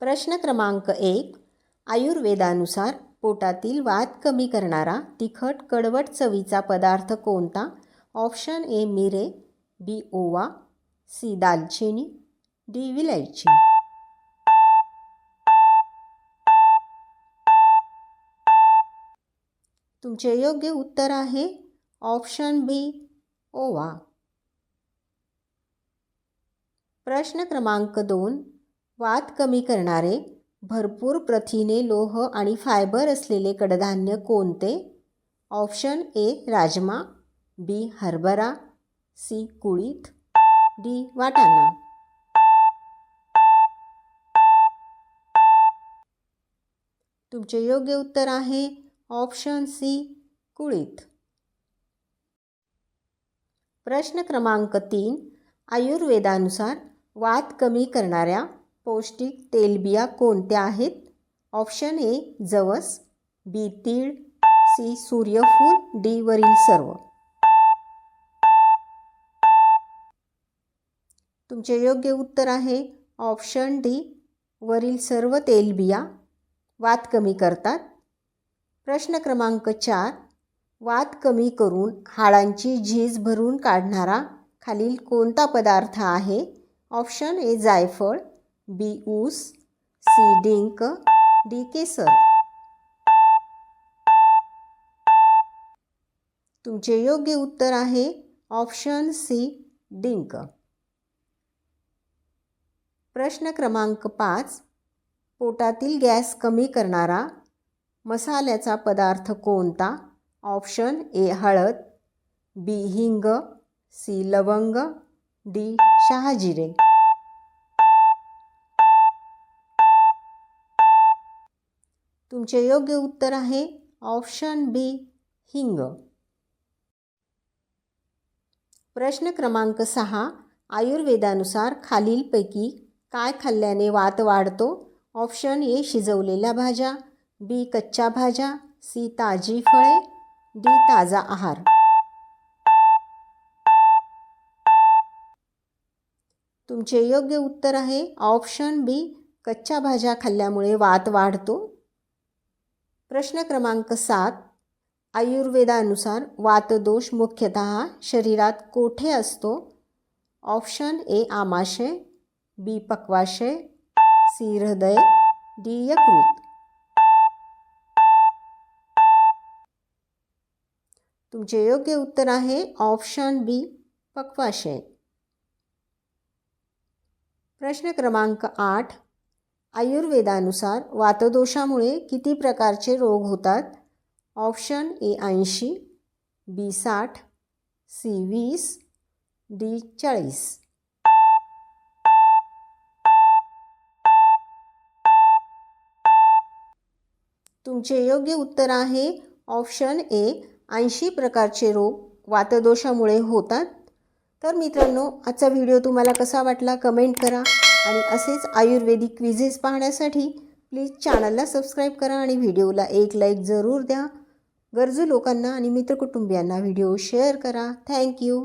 प्रश्न क्रमांक एक आयुर्वेदानुसार पोटातील वाद कमी करणारा तिखट कडवट चवीचा पदार्थ कोणता? ऑप्शन ए मिरे बी ओवा सी दालचिनी डी विलायची. तुमचे योग्य उत्तर आहे. ऑप्शन बी ओवा. प्रश्न क्रमांक दोन वात कमी करणारे भरपूर प्रथिने लोह आणि फायबर असलेले कडधान्य कोणते? ऑप्शन ए राजमा बी हरभरा सी कुळीत डी वाटाणा. तुमचे योग्य उत्तर आहे ऑप्शन सी कुळीत प्रश्न क्रमांक तीन आयुर्वेदानुसार वात कमी करणाऱ्या पौष्टिक तेलबिया कोणत्या आहेत? ऑप्शन ए जवस बी तीळ सी सूर्यफूल डी वरील सर्व. तुमचे योग्य उत्तर आहे. ऑप्शन डी वरील सर्व तेलबिया. वात कमी करतात. प्रश्न क्रमांक चार वात कमी करून हाडांची झीज भरून काढणारा खालील कोणता पदार्थ आहे? ऑप्शन ए जायफळ. बी ऊस सी डिंक डी केसर. तुमचे योग्य उत्तर आहे ऑप्शन सी डिंक. प्रश्न क्रमांक पाच. पोटातील गॅस कमी करणारा मसाल्याचा पदार्थ कोणता? ऑप्शन ए हळद बी हिंग सी लवंग डी शहाजिरे. तुमचे योग्य उत्तर आहे. ऑप्शन बी हिंग. प्रश्न क्रमांक सहा आयुर्वेदानुसार खालीलपैकी काय खाल्ल्याने वात वाढतो? ऑप्शन ए शिजवलेल्या भाज्या. बी कच्च्या भाज्या. सी ताजी फळे. डी ताजा आहार. तुमचे योग्य उत्तर आहे. ऑप्शन बी कच्च्या भाज्या खाल्ल्यामुळे वात वाढतो. प्रश्न क्रमांक सात, आयुर्वेदानुसार वातदोष मुख्यतः शरीरात कोठे असतो? ऑप्शन ए, आमाशय, बी, पक्वाशय, सी, हृदय, डी, यकृत. तुमचे योग्य उत्तर आहे ऑप्शन बी, पक्वाशय. प्रश्न क्रमांक आठ आयुर्वेदानुसार वातदोषामुळे किती प्रकारचे रोग होतात? ऑप्शन ए ऐंशी बी साठ सी वीस डी चाळीस. तुमचे योग्य उत्तर आहे. ऑप्शन ए ऐंशी प्रकारचे रोग वातदोषामुळे होतात. तर मित्रांनो आजचा व्हिडिओ तुम्हाला कसा वाटला? कमेंट करा. आणि असेच आयुर्वेदिक क्विझेस पाहण्यासाठी प्लीज चॅनलला सबस्क्राईब करा आणि व्हिडिओला एक लाईक जरूर द्या. गरजू लोकांना आणि मित्रकुटुंबियांना व्हिडिओ शेअर करा. Thank you